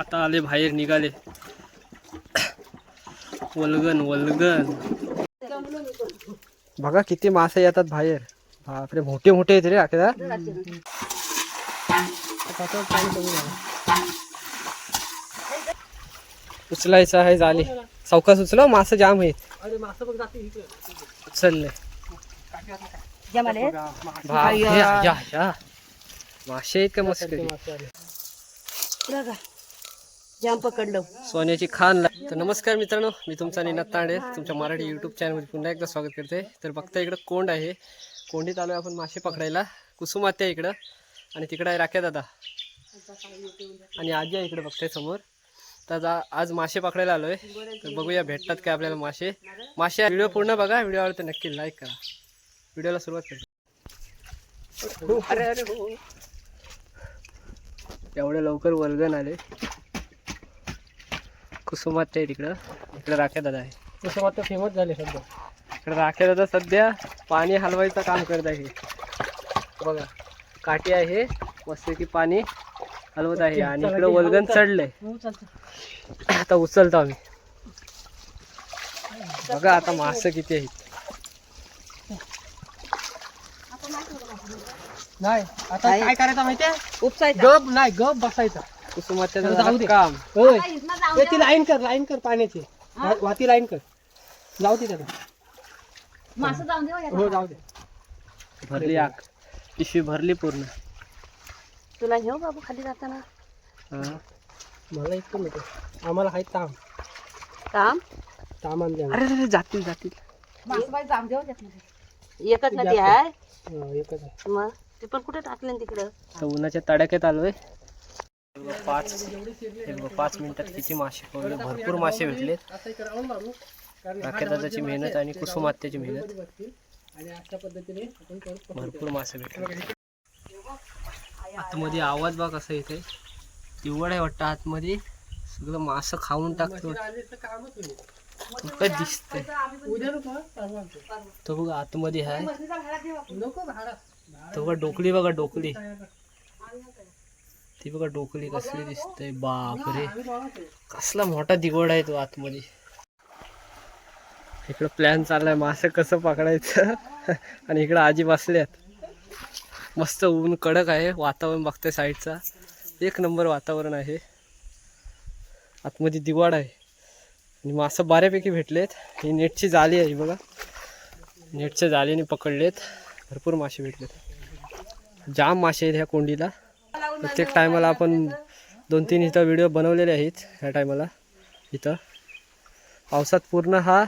आता आले बाहेर निघाले. वल्गन वल्गन. बघा किती मासे येतात बाहेर. बापरे मोठे मोठे आहेत रे आखेदा उचलायचं आहे झाले चौकास उचला मासे जाम आहेत. उचलले मासे आहेत का मस्त? जाम पकडलं. सोन्याची खान ला- तर नमस्कार मित्रांनो मी तुमचा निनाद तांडे. तुमच्या मराठी यूट्यूब चॅनलमध्ये पुन्हा एकदा स्वागत करते तर बघता इकडं कोंड आहे. कोंडीत आलो आपण मासे पकडायला. कुसुमात्या इकडं. आणि तिकडं आहे राख्या दादा. आणि आजी आहे इकडे बघताय समोर. तर आज मासे पकडायला आलोय. तर बघूया भेटतात काय आपल्याला मासे. मासे व्हिडिओ पूर्ण बघा. व्हिडिओ आवडतो नक्की लाईक करा. व्हिडिओला सुरुवात करतो. अरे अरे हो. एवढ्या लवकर वर्गण आले कुसुमात आहे तिकडं इकडं राख्या दादा आहे. कुसुमात फेमस झाले सध्या. इकडं राख्या दादा सध्या पाणी हलवायचं काम करत आहे. बघा काठी आहे मस्त की पाणी हलवत आहे आणि इकडं वल्गन चढलंय. आता उचलतो आम्ही. बघा आता मासे किती आहेत. नाही आता आहे. काय करायचं माहितीये? उपसायचा. गप नाही गप बसायचा. कुसुमाच्या जाऊ दे. काम. होय. ए, ती लाईन कर लाईन कर पाण्याची. वा- वाती लाईन कर. जाऊ दे त्याला. मासं जाऊन देऊ हो जाऊ दे. भरली आग. पिशवी भरली पूर्ण. तुला घेऊ बाबू खाली जाताना? हा. मला इतकं नको. आम्हाला आहे ताम. काम ताम आणले आम्ही. अरे अरे जातील जातील. एकच नदी आहे? हो, एकच आहे. मग? ते पण कुठे टाकले तिकडं? उन्हाच्या तडाख्यात आलोय. पाच बघ, पाच मिनिटात किती मासे पकडले भरपूर मासे भेटलेत. राखेदादाची मेहनत आणि कुसुमात्याची मेहनत. भरपूर मासे भेटले आतमध्ये आवाज बघ कसा येते तेवढं आहे वाटतं आतमध्ये. सगळं मासं खाऊन टाकतो. आणतो. तो बघा आतमध्ये आहे. तो बघा डोकली बघा डोकली ती बघा डोकली कसली दिसते बापरे. कसला मोठा दिगोड आहे तो आतमध्ये. इकडं प्लॅन चाललाय मासे कसं पकडायचं? आणि इकडं आजी बसल्यात मस्त ऊन कडक आहे वातावरण बघतंय साईडचा. एक नंबर वातावरण आहे. आतमध्ये दिवाड आहे. आणि मासं बऱ्यापैकी भेटलेत. ही नेटची जाली आहे बघा. नेटच्या जालीने पकडलेत. भरपूर मासे भेटलेत. जाम मासे आहेत ह्या कोंडीला. प्रत्येक टायमाला आपण दोन तीन इथं व्हिडिओ बनवलेले आहेत ह्या टायमाला इथं. पावसात पूर्ण हा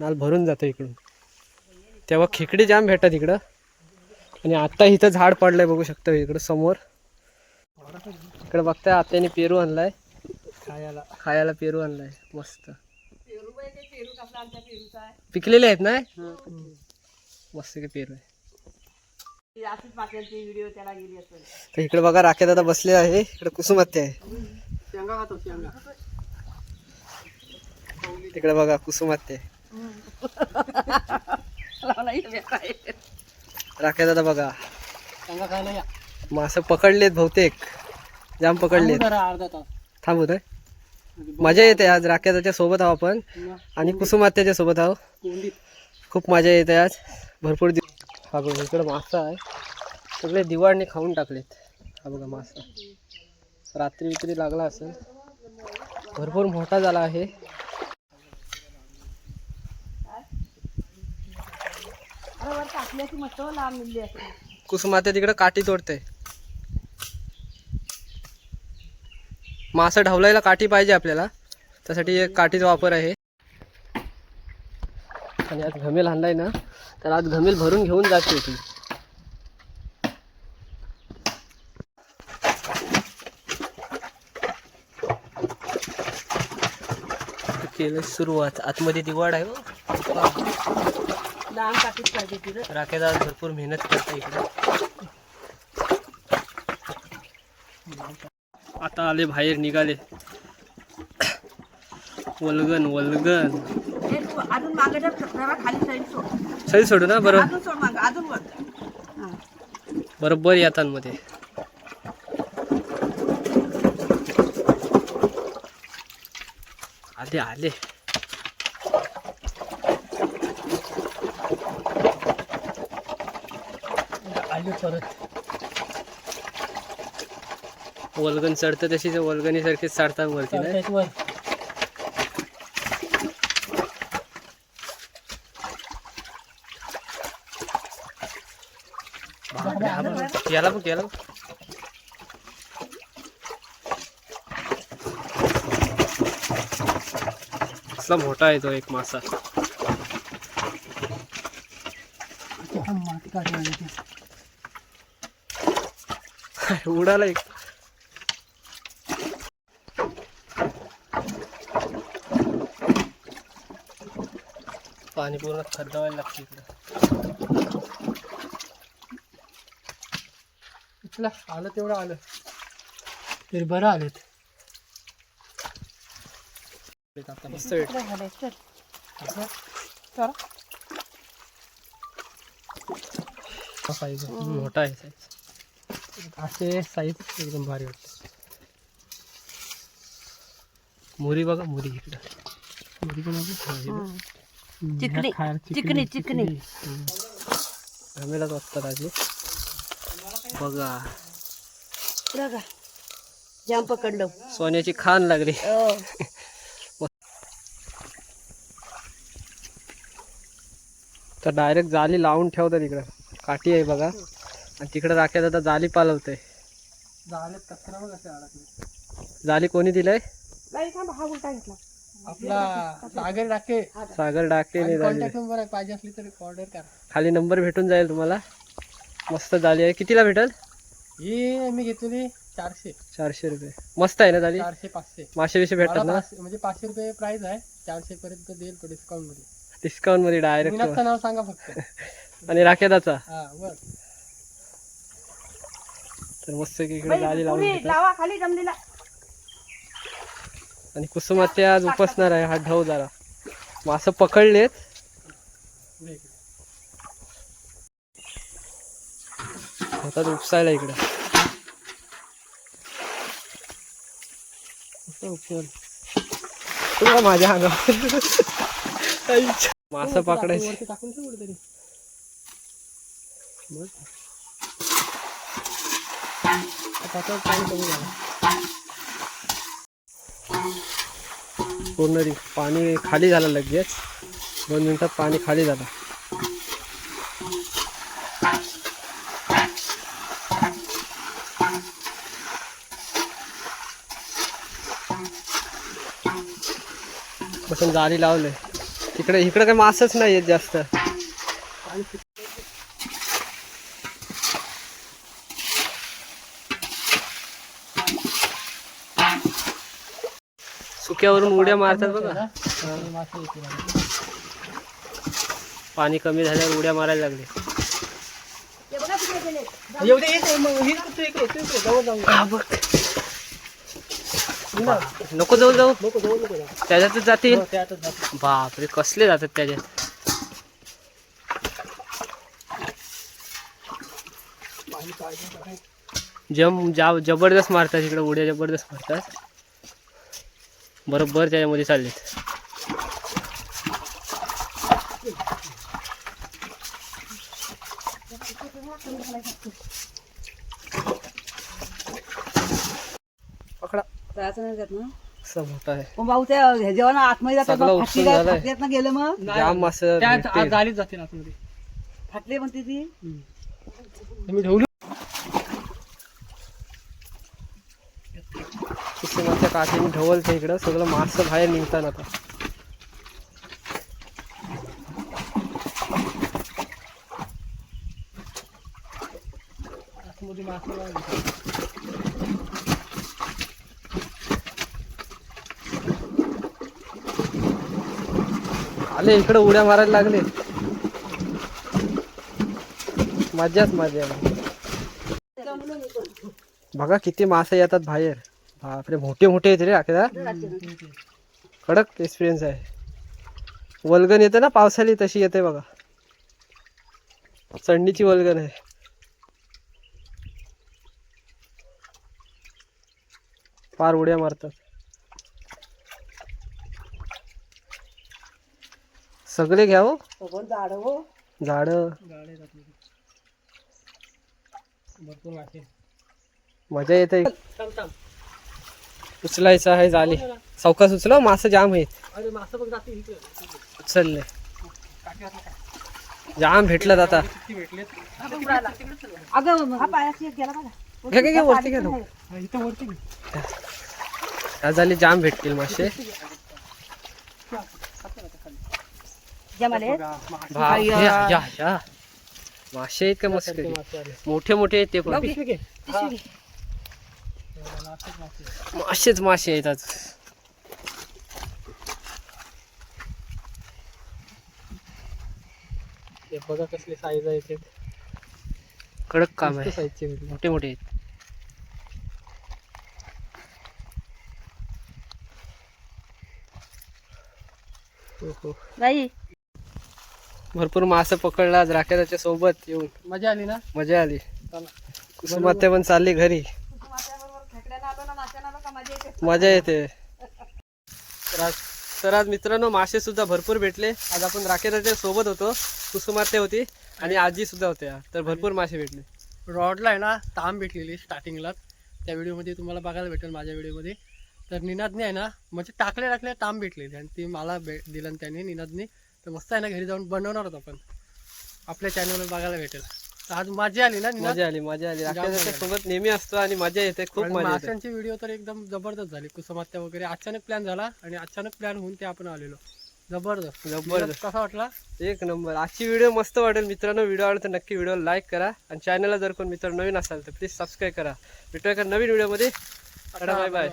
नाल भरून जातो इकडून. तेव्हा खेकडे जाम भेटतात इकडं. आणि आत्ता इथं झाड पडलंय बघू शकता इकडं समोर. इकडं बघताय आत्याने पेरू आणलाय. खायला खायला पेरू आणलाय मस्त. पिकलेले आहेत ना? मस्त की पेरू आहे असंच माशांची व्हिडिओ त्याला गेली असेल तर इकडे बघा राख्या दादा बसले आहे. इकडे कुसुमात्या आहे. तिकडे बघा कुसुमात्या आहे. राख्या दादा बघा मासे पकडलेत बहुतेक. जाम पकडलेत. जरा अर्धा तास. थांबवत आहे मजा येते आज राख्याच्या सोबत आहो आपण. आणि कुसुमात्याच्या सोबत आहो. खूप मजा येते आज. भरपूर दिव हा बघा इकडं मासा आहे. सगळे दिवाळने खाऊन टाकलेत. हा बघा मासा. रात्री वित्री लागला असेल. भरपूर मोठा झाला आहे. कुसुमाते तिकडे तिकडं काठी तोडते मासा ढवलायला काठी पाहिजे आपल्याला. त्यासाठी एक काठीचा वापर आहे. आणि आज घमेल आणलाय ना तर आज घमेल भरून घेऊन जाते ती. केलं सुरुवात. आतमध्ये दिवाड आहे हो. लांब टाकीच पाहिजे तिथं राखेदार भरपूर मेहनत करता इकडे. आता आले बाहेर निघाले. वल्गन वल्गन. अजून मागे जर जरा खाली साईड सोड. सही सोडू ना? बरोबर अजून सोड मागे अजून वर. बरोबर येतांमध्ये आले आले. आले परत. वल्गन चढतं तशी ते वल्गनीसारखीच चढतात वरती नाही? चढतायत याला बघ याला बघ. कसला मोठा आहे तो एक मासा. उडाला एक. पाणी पूर्ण खड्डवायला लागते इकडं. उचला आलं तेवढं आलं तरी बरं आता मस्त साईज मोठा आहे size. असे साईज एकदम भारी वाटते मुरी बघा मुरी इकडं मुली पण चिकनी, चिकनी, चिकनी. आम्हीलाच वाटतात आजी बघा. बघा. जाम पकडलं. सोन्याची खान लागली. हो. तर डायरेक्ट जाली लावून ठेवतात इकडं. काठी आहे बघा. आणि तिकडे राख्यात आता जाली पालवते जाली कोणी दिलंय? हा सागर डाके. सागर आहे पाहिजे असली तरी ऑर्डर करा. खाली नंबर भेटून जाईल तुम्हाला. मस्त जाली आहे. कितीला भेटेल? ही मी घेतलेली चारशे. चारशे रुपये. मस्त आहे ना जाली? चारशे पाचशे. मासे बिशे मला भेटतात ना? पाचशे- म्हणजे पाचशे रुपये प्राइस आहे. चारशे पर्यंत देईल तो डिस्काउंटमध्ये. डिस्काउंटमध्ये डायरेक्ट नाव सांगा फक्त. आणि राखेदाचा. हा बर तर मस्त इकडे जाली लावून लावा खाली जमलेला. आणि कुसुमात ते आज उपसणार आहे. हा ढव जरा. मासं पकडलेत. इकडे. होतात उपसायला इकडं. तुला माझ्या अंगावर. मासं पकडायची. टाकून बस. पूर्ण पाणी खाली झालं लगेच. दोन मिनिटात पाणी खाली झालं. बसून जाळी लावले. तिकडे इकडे काही मासच नाही येत जास्त. सुक्यावरून उड्या मारतात बघा. पाणी कमी झाल्यावर उड्या मारायला लागले. एवढे येत मग ही तू इकडे तू इकडे जवळ जाऊ मीना, नको जाऊ जाऊ नको जवळ नको जाऊ. त्याच्यातच जातील हो. बापरे कसले जातात त्याच्यात पाणी पाहिजे? जम जा जबरदस्त मारतात इकडे उड्या जबरदस्त मारतात बरोबर त्याच्यामध्ये चाललेत ना? मोठा आहे. पण भाऊ त्या आतमध्ये जातात झालंय. फाटल्यात ना गेलं मग? जाम मासं त्या भेटतील. आत झालीच जाते ना आतमध्ये. फाटले म्हणते ती? कुसुमाच्या काठीने ढवलते इकडं सगळं मासं बाहेर निघतात आता. आतमध्ये मासे आले इकडे उड्या मारायला लागले. मजाच मजा आहे. बघा किती मासे येतात बाहेर. बापरे मोठे मोठे येते रे अखेदा कडक एक्सपिरियन्स आहे. वल्गन येते ना पावसाळी तशी येते बघा. चंडीची वल्गन आहे. फार उड्या मारतात. सगळे घ्या हो झाड हो. झाड. भरपूर मासे. मजा येते. उचलायचं आहे झाले चौकास उचला मासे जाम आहेत. अरे मासं बघ जाते इकडे. उचलले? जाम भेटलं आता. किती भेटलेत? अगं हा पायाशी एक गेला बघा. घे घे घे वरती घे तू. हा, इथं वरती घे. आज झाले जाम भेटतील मासे. जमाले मासे. बाप, या या या. मासे आहेत का मस्त. मोठे मोठे आहेत ते पण. पिशवी घे. पिशवी घे. मासेच मासे. आहेत आज. हे बघा कसले साईज आहे ते. कडक काम आहे. साईजचे मोठे मोठे आहेत. हो, हो. बाई भरपूर मासे पकडला आज राखेदाच्या सोबत येऊन. मजा आली ना? मजा आली. कुसुमात्या पण चालली घरी. मजा येते. तर आज तर आज मित्रांनो मासे सुद्धा भरपूर भेटले. आज आपण राखेदाच्या सोबत होतो. कुसुमात्या होती आणि आजी सुद्धा होत्या. तर भरपूर मासे भेटले. रॉडला आहे ना ताम भेटलेली स्टार्टिंगलाच त्या व्हिडिओमध्ये तुम्हाला बघायला भेटेल माझ्या व्हिडिओमध्ये. तर निनादने आहे ना म्हणजे टाकले टाकले ताम भेटलेली आणि ती मला भे दिलं त्याने निनादने. तर मस्त आहे ना घरी जाऊन बनवणार होतो आपण. आपल्या चॅनलवर बघायला भेटेल. तर आज मजा आली ना निनाद? मजा आली मजा आली. सोबत नेहमी असतो आणि मजा येते खूप आणि मजा येते. माशांची व्हिडिओ तर एकदम जबरदस्त झाली. कुसमात्या वगैरे. अचानक प्लॅन झाला आणि अचानक प्लॅन होऊन ते आपण आलेलो. जबरदस्त. जबरदस्त. निनाद, कसा वाटला? एक नंबर. आजची व्हिडिओ मस्त वाटेल. मित्रांनो व्हिडिओ आवडला तर नक्की व्हिडिओ लाईक करा. आणि चॅनलला जर कोण मित्र नवीन असाल तर प्लीज सबस्क्राईब करा. भेटूया का नवीन व्हिडिओमध्ये बाय बाय